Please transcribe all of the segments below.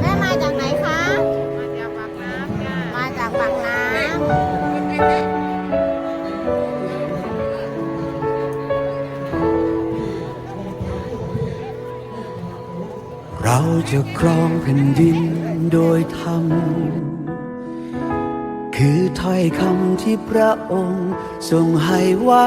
แม่มาจากไหนคะมาจากปากน้ำมาจากปากน้ำเราจะครองแผ่นดินโดยธรรม คือถ้อยคำที่พระองค์ทรงให้ไว้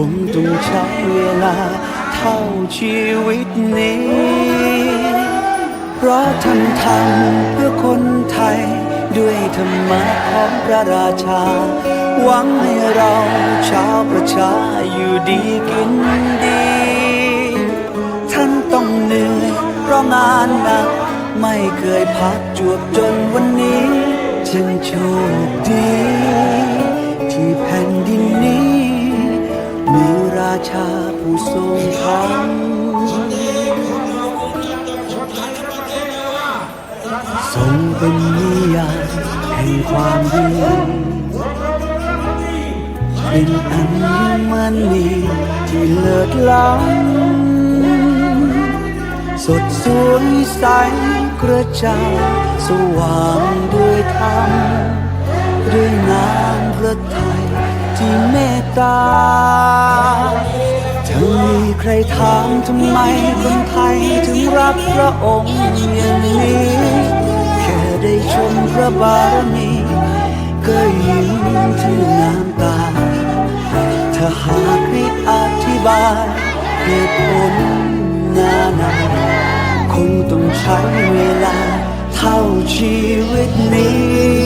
คงต้องใช้เวลาเท่าชีวิตนี้ เพราะท่านทำเพื่อคนไทย ด้วยธรรมะของพระราชา หวังให้เราชาวประชาอยู่ดีกินดี ท่านต้องเหนื่อยเพราะงานหนัก ไม่เคยพักจวบจนวันนี้ ฉันโชคดี ที่แผ่นดินนี้ มีราชาผู้ทรงธรรมทรงเป็นนิยามแห่งความดีเป็นอัญมณีที่เลิศล้ำสดสวยใสกระจ่างสว่างด้วยธรรม ตา จะมีใครถามทำไมคนไทยถึงรักพระองค์อย่างนี้ แค่ได้ชมพระบารมีก็ยิ้มถึงน้ำตา ถ้าหากให้อธิบายเหตุผลนานาคงต้องใช้เวลาเท่าชีวิตนี้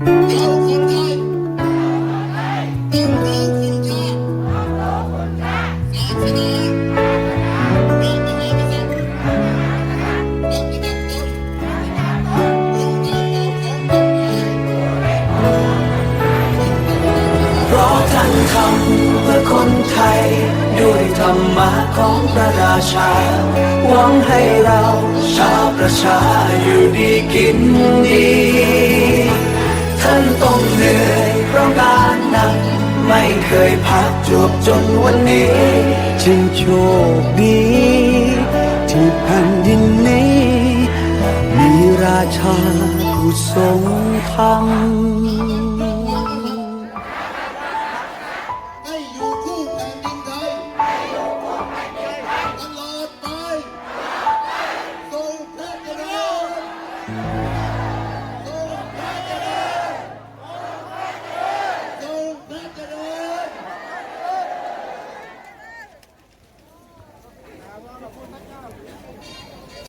คนไทยต้องรู้คุณค่าศาสนาพระมหากษัตริย์พระบิดาคุณองค์การเราของตนเองเพราะท่านทำเพื่อคนไทย ด้วยธรรมะของพระราชา หวังให้เราชาวประชาอยู่ดีกินดี ท่านต้องเหนื่อยเพราะงานหนัก ไม่เคยพักจวบจนวันนี้จึงโชคดีที่แผ่นดินนี้ มีราชาผู้ทรงธรรม